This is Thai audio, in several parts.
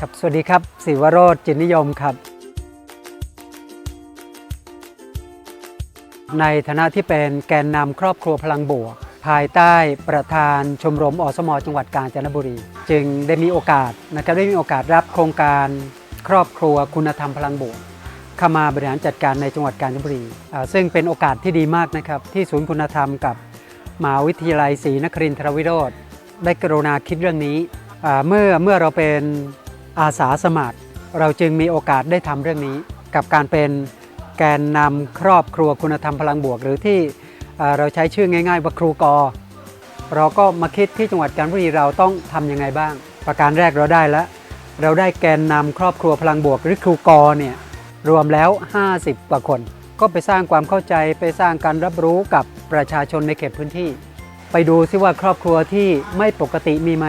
ครับสวัสดีครับศิวโรจน์จิตนิยมครับ ในฐานะที่เป็นแกนนำครอบครัวพลังบวก ภายใต้ประธานชมรมอสมจังหวัดกาญจนบุรี จึงได้มีโอกาสนะครับได้มีโอกาสรับโครงการครอบครัวคุณธรรมพลังบวกเข้ามาบริหารจัดการในจังหวัดกาญจนบุรี ซึ่งเป็นโอกาสที่ดีมากนะครับที่ศูนย์คุณธรรมกับมหาวิทยาลัยศรีนครินทรวิโรธได้กรุณาคิดเรื่องนี้เมื่อเมื่อเราเป็น อาสาสมัคร เราจึงมีโอกาสได้ทำเรื่องนี้ กับการเป็นแกนนำครอบครัวคุณธรรมพลังบวก หรือที่เราใช้ชื่อง่ายๆว่าครูกอ เราก็มาคิดที่จังหวัดกาญจนบุรีเราต้องทำยังไงบ้าง ประการแรกเราได้แล้ว เราได้แกนนำครอบครัวพลังบวก หรือครูกอเนี่ยรวมแล้ว 50 กว่าคน ก็ไปสร้างความเข้าใจไปสร้างการรับรู้กับประชาชนในเขตพื้นที่ ไปดูซิว่าครอบครัวที่ไม่ปกติมีไหม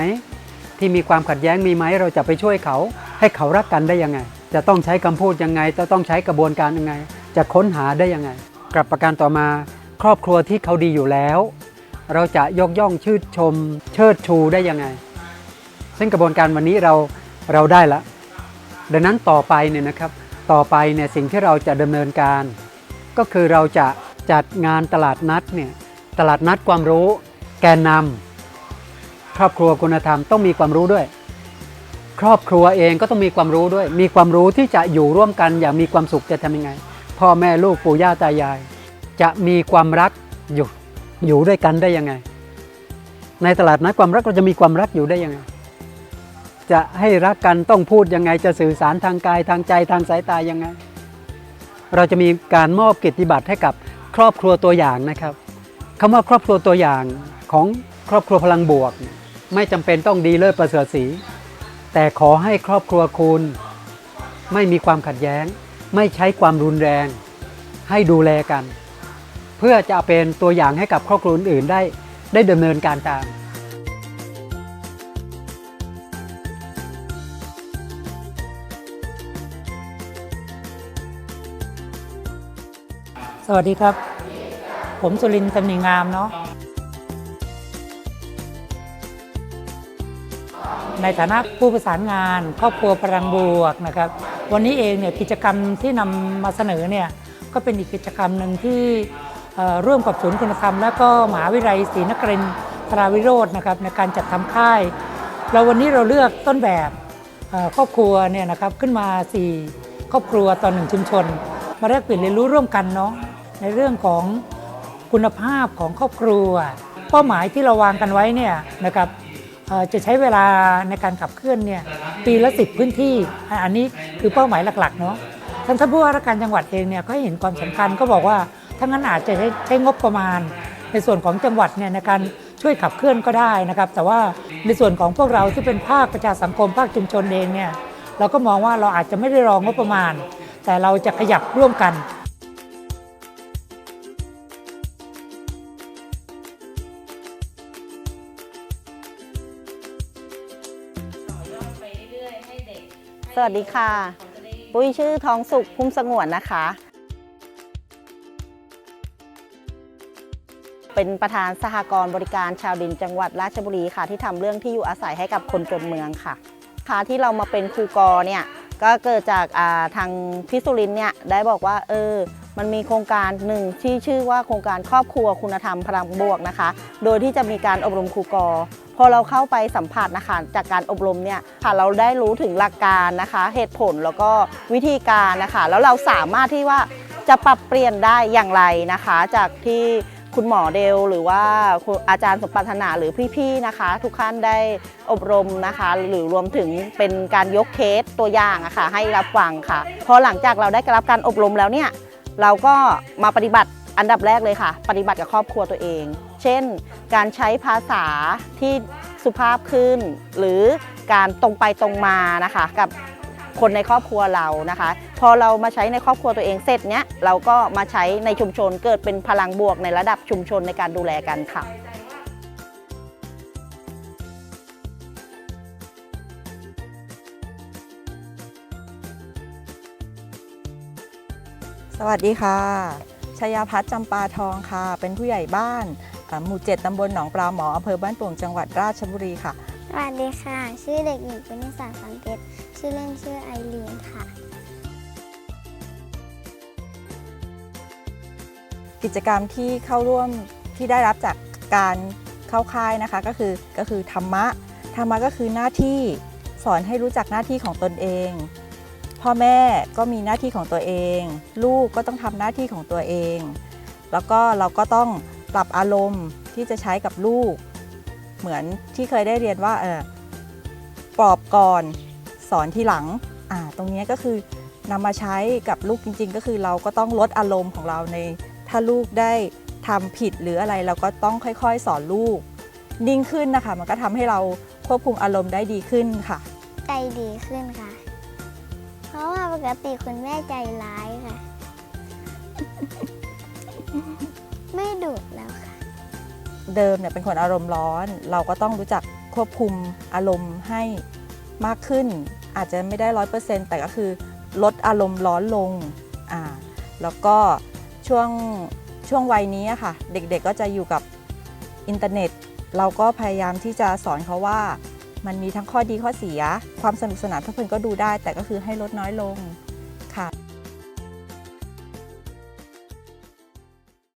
ที่มีความขัดแย้งมีไหมเราจะไปช่วยเขา ให้เขารักกันได้ยังไง จะต้องใช้คำพูดยังไง จะต้องใช้กระบวนการยังไง จะค้นหาได้ยังไงกลับประการต่อมา ครอบครัวที่เขาดีอยู่แล้ว เราจะยกย่องชื่นชม เชิดชูได้ยังไง ซึ่งกระบวนการวันนี้เราเราได้ล้วดังนั้นต่อไปเนี่ยนะครับต่อไปเนี่ยสิ่งที่เราจะดำเนินการ ก็คือเราจะจัดงานตลาดนัดเนี่ยตลาดนัดความรู้ แกนนำ ครอบครัวคุณธรรมต้องมีความรู้ด้วย ครอบครัวเองก็ต้องมีความรู้ด้วย มีความรู้ที่จะอยู่ร่วมกันอย่างมีความสุขจะทำยังไง พ่อแม่ลูกปู่ย่าตายาย จะมีความรักอยู่อยู่ด้วยกันได้ยังไง ในตลาดนัดความรักเราจะมีความรักอยู่ได้ยังไง จะให้รักกันต้องพูดยังไง จะสื่อสารทางกายทางใจทางสายตายังไง เราจะมีการมอบกิตติบัตรให้กับครอบครัวตัวอย่างนะครับคำว่าครอบครัวตัวอย่างของครอบครัวพลังบวก ไม่จำเป็นต้องดีเลิศประเสริฐสี แต่ขอให้ครอบครัวคุณ ไม่มีความขัดแย้ง ไม่ใช้ความรุนแรง ให้ดูแลกัน เพื่อจะเป็นตัวอย่างให้กับครอบครัวอื่นได้ได้ดำเนินการตามสวัสดีครับ ผมสุรินทร์ตำหนิงามเนาะ ในฐานะผู้ประสานงาน ครอบครัวพลังบวกนะครับวันนี้เองเนี่ยกิจกรรมที่นำมาเสนอเนี่ยก็เป็นอีกกิจกรรมหนึ่งที่ร่วมกับศูนย์คุณธรรม และก็มหาวิทยาลัยศรีนครินทราวิโรจน์นะครับในการจัดทำค่าย เราวันนี้เราเลือกต้นแบบครอบครัวเนี่ยนะครับขึ้นมา 4 ครอบครัวต่อหนึ่งชุมชน มาแลกเปลี่ยนเรียนรู้ร่วมกันเนาะในเรื่องของคุณภาพของครอบครัว เป้าหมายที่เราวางกันไว้เนี่ยนะครับ จะใช้เวลาในการขับเคลื่อนเนี่ยปีละสิบพื้นที่อะอันนี้คือเป้าหมายหลักๆเนาะท่านท่านผู้ว่าราชการจังหวัดเองเนี่ยก็ให้เห็นความสำคัญก็บอกว่าถ้างั้นอาจจะใช้ใช้งบประมาณ ในส่วนของจังหวัดเนี่ยในการช่วยขับเคลื่อนก็ได้นะครับ แต่ว่าในส่วนของพวกเราที่เป็นภาคประชาสังคมภาคชุมชนเองเนี่ยเราก็มองว่าเราอาจจะไม่ได้รองงบประมาณ แต่เราจะขยับร่วมกัน สวัสดีค่ะ ปุ้ยชื่อทองสุขพุ่มสงวนนะคะ เป็นประธานสหกรณ์บริการชาวดินจังหวัดราชบุรีค่ะ ที่ทำเรื่องที่อยู่อาศัยให้กับคนจนเมืองค่ะค่ะที่เรามาเป็นครูกอเนี่ยก็เกิดจากาทางพิสุรินเนี่ยได้บอกว่าเออ มันมีโครงการหนึ่งที่ชื่อว่าโครงการครอบครัวคุณธรรมพลังบวกนะคะ โดยที่จะมีการอบรมครูกอพอเราเข้าไปสัมผัสนะคะจากการอบรมเนี่ยค่ะเราได้รู้ถึงหลักการนะคะ เหตุผลแล้วก็วิธีการนะคะ แล้วเราสามารถที่ว่าจะปรับเปลี่ยนได้อย่างไรนะคะ จากที่คุณหมอเดลหรือว่าอาจารย์สมปรานาหรือพี่ๆนะคะ ทุกท่านได้อบรมนะคะ หรือรวมถึงเป็นการยกเคสตัวอย่างอะค่ะให้รับฟังค่ะ พอหลังจากเราได้รับการอบรมแล้วเนี่ย เราก็มาปฏิบัติอันดับแรกเลยค่ะ ปฏิบัติกับครอบครัวตัวเอง เช่น การใช้ภาษาที่สุภาพขึ้น หรือการตรงไปตรงมานะคะ กับคนในครอบครัวเรานะคะ พอเรามาใช้ในครอบครัวตัวเองเสร็จเนี้ยเราก็มาใช้ในชุมชนเกิดเป็นพลังบวกในระดับชุมชนในการดูแลกันค่ะ สวัสดีค่ะชยาพัฒน์จำปาทองค่ะ เป็นผู้ใหญ่บ้านอ่าหมู่เจ็ดตำบลหนองปลาหมออำเภอบ้านโป่งจังหวัดราชบุรีค่ะ สวัสดีค่ะ ชื่อเด็กหญิงปุณิสาสังเกตชื่อเล่นชื่อไอรีนค่ะ กิจกรรมที่เข้าร่วมที่ได้รับจากการเข้าค่ายนะคะก็คือก็คือธรรมะ ธรรมะก็คือหน้าที่สอนให้รู้จักหน้าที่ของตนเอง พ่อแม่ก็มีหน้าที่ของตัวเอง ลูกก็ต้องทำหน้าที่ของตัวเอง แล้วก็เราก็ต้องปรับอารมณ์ที่จะใช้กับลูก เหมือนที่เคยได้เรียนว่าเออปลอบก่อนสอนทีหลังอ่าตรงนี้ก็คือนำมาใช้กับลูกจริง ๆ ก็คือเราก็ต้องลดอารมณ์ของเราใน ถ้าลูกได้ทำผิดหรืออะไรเราก็ต้องค่อยๆ สอนลูก นิ่งขึ้นนะคะ มันก็ทำให้เราควบคุมอารมณ์ได้ดีขึ้นค่ะ ใจดีขึ้นค่ะ เพราะว่าปกติคุณแม่ใจร้ายค่ะ ไม่ดุแล้วค่ะ เดิมเนี่ยเป็นคนอารมณ์ร้อน เราก็ต้องรู้จักควบคุมอารมณ์ให้มากขึ้น อาจจะไม่ได้ร้อยเปอร์เซ็นต์แต่ก็คือลดอารมณ์ร้อนลงอ่าแล้วก็ช่วงช่วงวัยนี้ค่ะ เด็กๆก็จะอยู่กับอินเทอร์เน็ต เราก็พยายามที่จะสอนเขาว่า มันมีทั้งข้อดีข้อเสีย ความสนุกสนานทุกคนก็ดูได้ แต่ก็คือให้ลดน้อยลงค่ะ